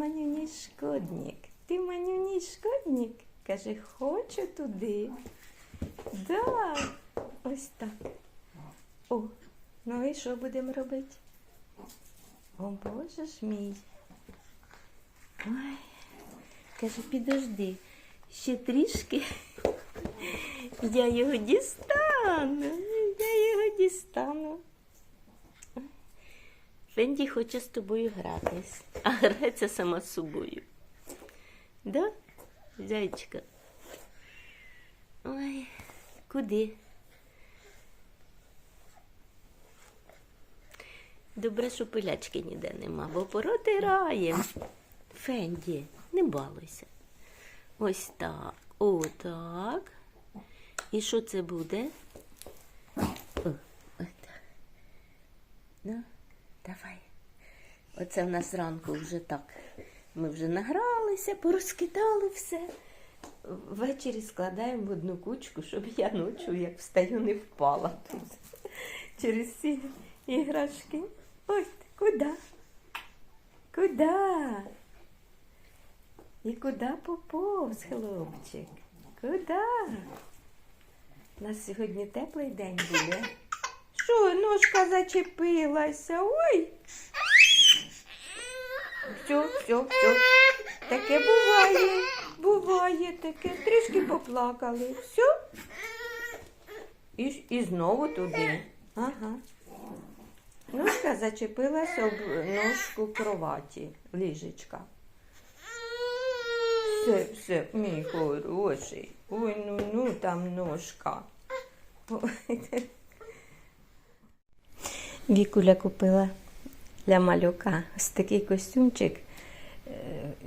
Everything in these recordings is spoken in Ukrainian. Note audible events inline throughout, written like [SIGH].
манюній шкодник. Ти манюній шкодник? Каже, хочу туди. Да, ось так. О, ну і що будемо робити? О, Боже ж мій. Ой, каже, підожди, ще трішки. Я його дістану. Я його дістану. Фенді хоче з тобою гратись, а грається сама з собою. Да, зайчика? Ой, куди? Добре, що пилячки ніде нема, бо поротираємо. Фенді, не балуйся. Ось так. Отак. І що це буде? О, отак. Ну, давай. Оце в нас зранку вже так. Ми вже награлися, порозкидали все. Ввечері складаємо в одну кучку, щоб я ночі, як встаю, не впала тут. Через ці іграшки. Ой, куди? Куди? І куди поповз, хлопчик? Куди? У нас сьогодні теплий день буде. Що, ножка зачепилася? Ой. Все, все, все. Таке буває. Буває таке. Трішки поплакали. Все. І, і знову туди. Ага. Ножка зачепилася об ножку кроваті, ліжечка. Все, все, мій хороший. Ой, ну ну там ножка. Вікуля купила для малюка ось такий костюмчик е,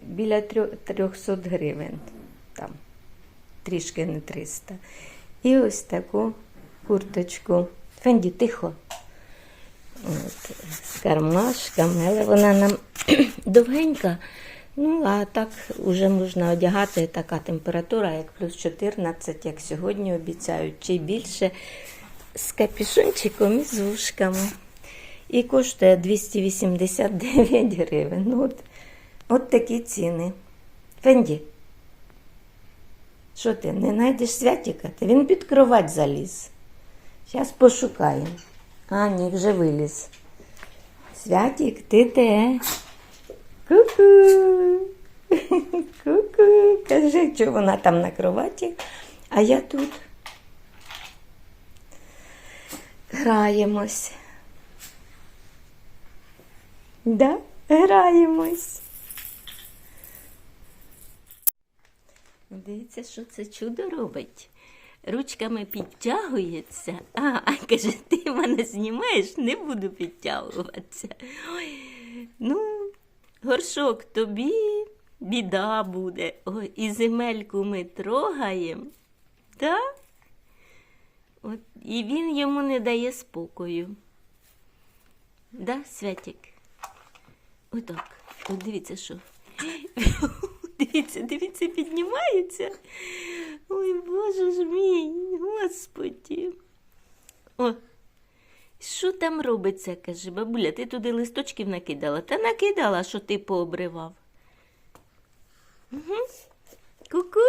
біля 300 гривень. Там трішки не 300. І ось таку курточку. Фенді, тихо. От, з кармашками, але вона нам [CLEARS THROAT] довгенька. Ну, а так вже можна одягати така температура, як плюс 14, як сьогодні обіцяють, чи більше з капюшончиком і з вушками. І коштує 289 гривень. Ну, от, от такі ціни. Фенді, що ти, не знайдеш святіка? Та він під кровать заліз. Зараз пошукаємо. А, ні, вже виліз. Святік, ти де? Ку-ку. Ку-ку. Кажи, що вона там на кроваті, а я тут. Граємось. Да, граємось. Дивіться, що це чудо робить. Ручками підтягується. А, каже, ти мене знімаєш, не буду підтягуватися. Ой, ну, горшок тобі біда буде. Ой, і земельку ми трогаємо. Так? От, і він йому не дає спокою. Да, Святік? Отак. От дивіться, що. [LAUGHS] Дивіться, дивіться, піднімається. Ой, Боже ж мій, Господі. О, що там робиться, каже, бабуля, ти туди листочків накидала. Та накидала, що ти пообривав. Угу. Ку-ку.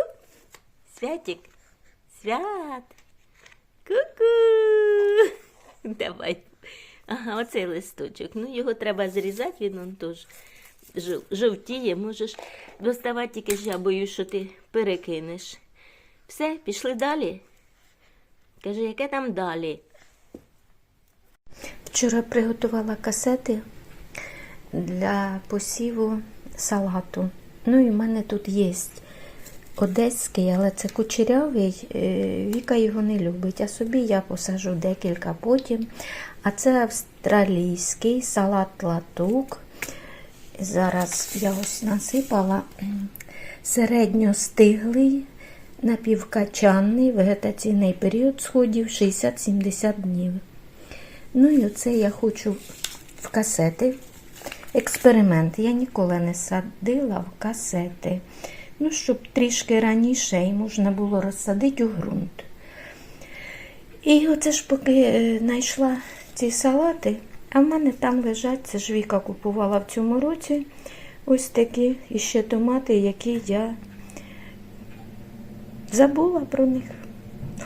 Святик. Свят. Ку-ку. Давай. Ага, оцей листочок. Ну, його треба зрізати, він он теж жовтіє. Можеш доставати, тільки ж я боюсь, що ти перекинеш. Все, пішли далі. Каже, яке там далі? Вчора приготувала касети для посіву салату. Ну і в мене тут є одеський, але це кучерявий. е, Віка його не любить, а собі я посажу декілька потім. А це австралійський салат латук. Зараз я ось насипала середньостиглий, напівкачанний вегетаційний період сходів 60-70 днів. Ну і оце я хочу в касети. Експеримент. Я ніколи не садила в касети. Ну, щоб трішки раніше і можна було розсадити у ґрунт. І оце ж поки е, знайшла ці салати, а в мене там лежать, це ж Віка купувала в цьому році. Ось такі іще томати, які я забула про них.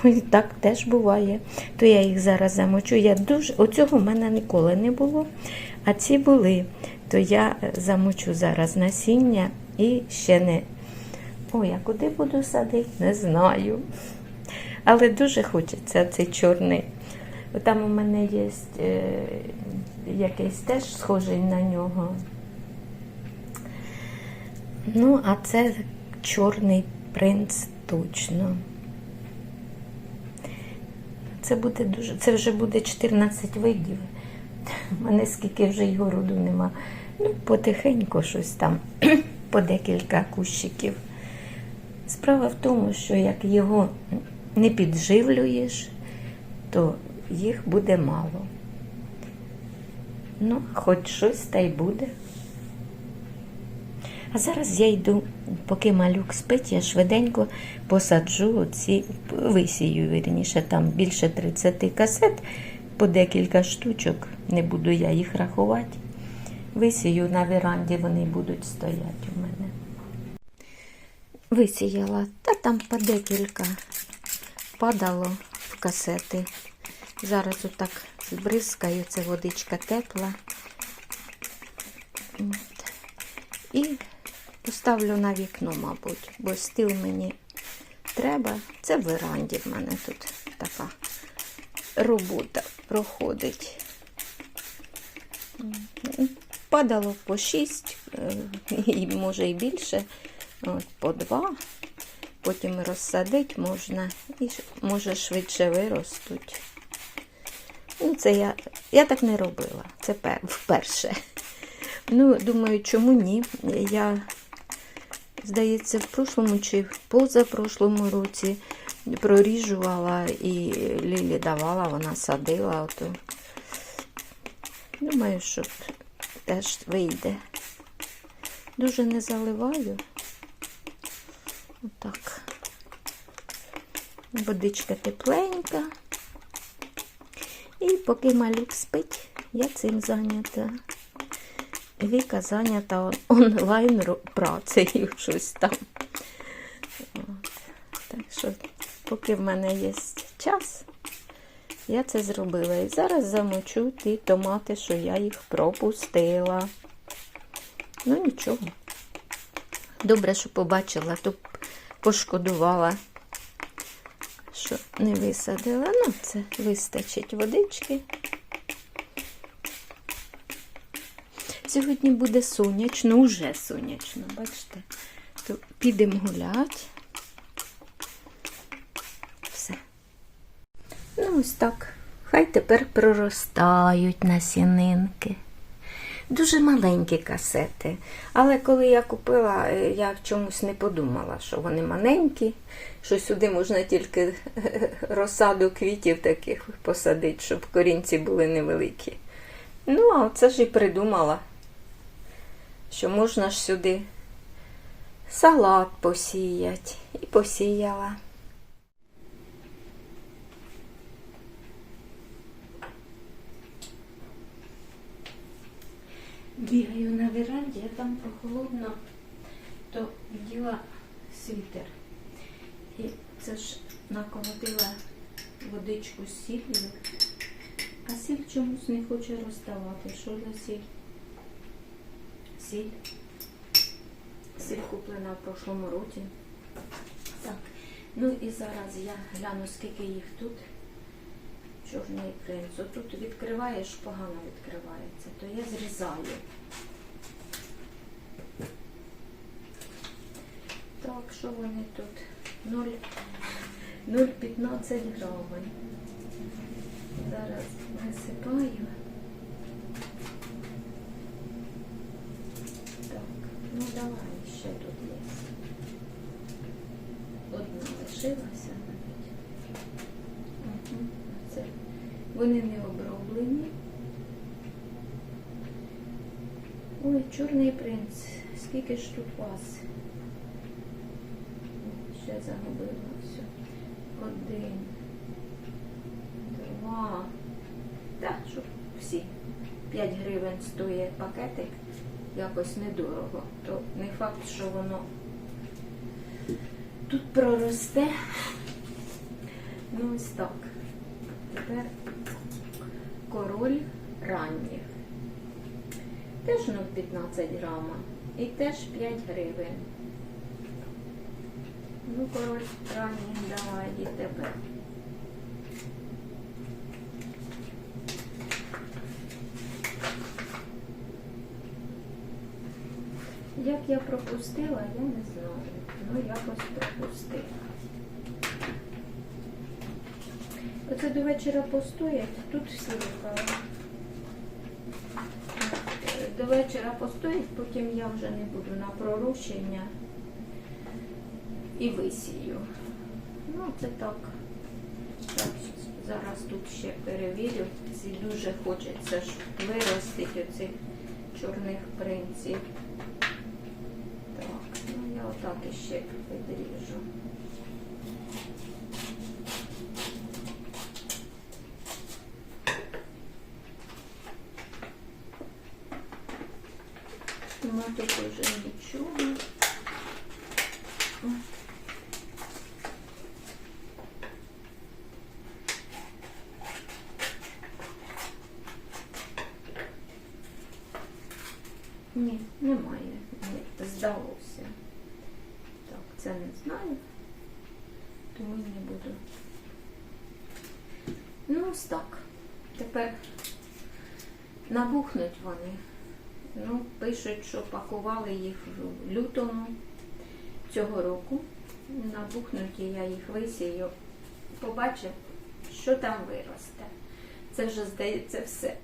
Ой, так теж буває. То я їх зараз замочу. Я дуже... Оцього в мене ніколи не було. А ці були. То я замочу зараз насіння і ще не. Ой, а куди буду садити? Не знаю. Але дуже хочеться цей чорний. Там у мене є е, якийсь теж схожий на нього. Ну, а це чорний принц точно. Це буде дуже, це вже буде 14 видів. У мене скільки вже й городу нема. Ну, потихеньку щось там, [CLEARS THROAT] по декілька кущиків. Справа в тому, що як його не підживлюєш, то їх буде мало. Ну, хоч щось та й буде. А зараз я йду, поки малюк спить, я швиденько посаджу оці, висію, вірніше, там більше 30 касет, по декілька штучок, не буду я їх рахувати. Висію на веранді, вони будуть стояти у мене. Висіяла, та там по декілька падало в касети. Зараз отак збризкаю, це водичка тепла. І поставлю на вікно, мабуть, бо стіл мені треба. Це в веранді в мене тут така робота проходить. Падало по 6, і може і більше, от, по 2. Потім розсадити можна і може швидше виростуть. Це я, я так не робила. Це вперше. Ну, думаю, чому ні? Я, здається, в прошлому чи позапрошлому році проріжувала і Лілі давала, вона садила. Ото. Думаю, що теж вийде. Дуже не заливаю. Отак. Водичка тепленька. І поки малюк спить, я цим зайнята. Віка зайнята онлайн працею [LAUGHS] щось там. Так що, поки в мене є час, я це зробила. І зараз замочу ті томати, що я їх пропустила. Ну нічого. Добре, що побачила, то пошкодувала, що не висадила. Ну, це вистачить водички. Сьогодні буде сонячно, уже сонячно, бачите? То підемо гуляти. Все. Ну, ось так. Хай тепер проростають насінинки. Дуже маленькі касети. Але коли я купила, е, я чомусь не подумала, що вони маленькі, що сюди можна тільки [LAUGHS] розсаду квітів таких посадити, щоб корінці були невеликі. Ну, а це ж і придумала, що можна ж сюди салат посіяти. І посіяла. Бігаю на веранді, а там прохолодно, то вділа світер. І це ж наколотила водичку з сіллю, а сіль чомусь не хоче розставати. Що за сіль? Сіль. Сіль куплена в прошлому році. Так, ну і зараз я гляну, скільки їх тут. Чорний принц. Тут відкриваєш, погано відкривається, то я зрізаю. Так, що вони тут? 0,15 грамів. Зараз висипаю. Так, ну давай, ще тут є. Одна лишилася навіть. Угу. Це. Вони не оброблені. Ой, чорний принц. Скільки ж тут вас? Ще загубила все. Один. Два. Так, щоб всі. 5 гривень стоїть пакетик. якось недорого. То не факт, що воно тут проросте. Ну ось так. Тепер король ранніх. Теж 0,15 грама. І теж 5 гривень. Ну, король ранніх давай і тебе. Як я пропустила, я не знаю. Ну, якось пропустила. Оце до вечора постоять, тут всі рукави. До вечора постоять, потім я вже не буду на пророщення і висію. Ну, це так. так. Зараз тут ще перевірю. Ці дуже хочеться ж виростити оцих чорних принців. Так, ну я отак іще підріжу. Тут уже нічого. Ні, немає. Ні, здалося. Так, це не знаю, тому не буду. Ну, ось так. Тепер набухнуть вони. Ну, пишуть, що пакували їх в лютому цього року. На бухнуті я їх висію. Побачив, що там виросте. Це вже здається все.